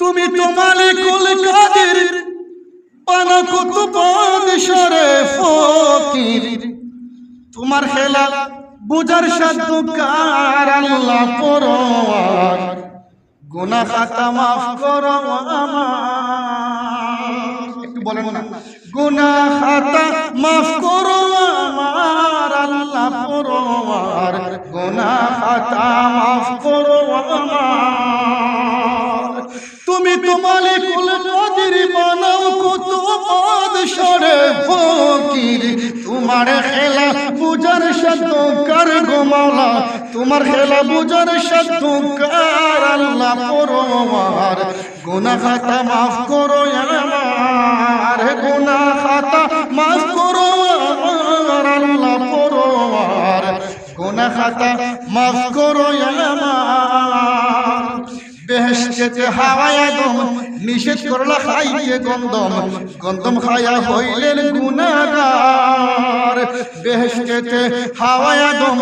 তুমি তো মালিকুল কাদের পানা কত পাদশরে ফকির। তোমার খেলা বুঝার সাধ্য কার আল্লাহ পরওয়ার গুনাহ খাতা মাফ করো আমার। একটু বলেন না গুনাহ খাতা মাফ করো আমার আল্লাহ পরওয়ার গুনাহ খাতা মাফ করো আমার। তুমি মালিকুল কাদের বানাও কত বাদশারে ফকির। তোমার খেলা বুঝার সাধ্য কার গো মাওলা? তোমার খেলা বুঝার সাধ্য কার আল্লাহ পরমার গুনাহ খাতা মাফ করো আমার গুনাহ খাতা মাফ করো আমার আল্লাহ পরমার খাতা মাফ করো আমার। বেহেশতে হাওয়ায় দম নিষেধ করলা খাইতে গন্ধম। গন্ধম খায়া হইলেন বেহেশতে হাওয়ায় দম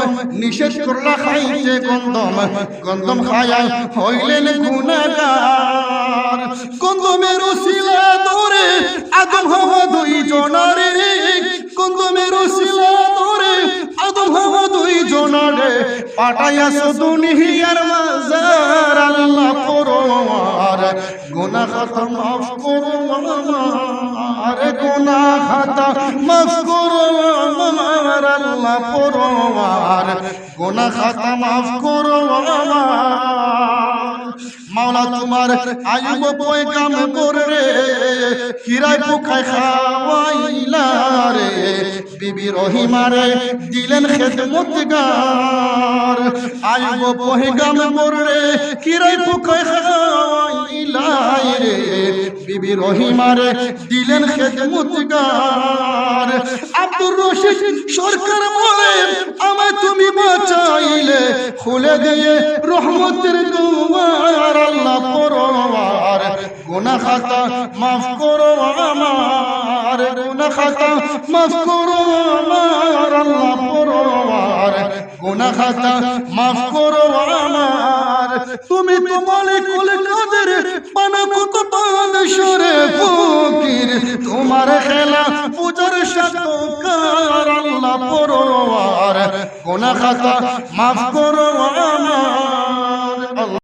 উসিলা ধরে আদম হাওয়া দুই জনারে গন্ধমের উসিলা ধরে আদম হাওয়া দুই জনারে পাঠাইয়াছ দুনিয়ার আমার গুনাহ খাতা মাফ করো আমার আল্লাহ পরমার গুনাহ খাতা মাফ করো আমার মাওলা, তোমার আয়ুব পয়গাম করে হিরায় পোকায় খাওয়াইলা রে? বিবি রহিমারে দিলেন খেদমত গার আয়ুব পয়গাম করে হিরায় পোকায় খাওয়াইলা রে? বিবি রহিমারে দিলেন খেদমত গার আব্দুর রশিদ, সরকার বলে আমায় তুমি বাঁচাইলে। খুলে দিয়ে রহমতের গুনাহ খাতা, মাফ করো আমার, গুনাহ খাতা, মাফ করো আমার, আল্লাহ পরওয়ার গুনাহ খাতা, মাফ করো আমার। তুমি তো মালিকুল কাদের পানা কত বাদশরে ফকির। তোমার খেলা পূজার সাতকার আল্লাহ পরওয়ার গুনাহ খাতা, মাফ করো আমার।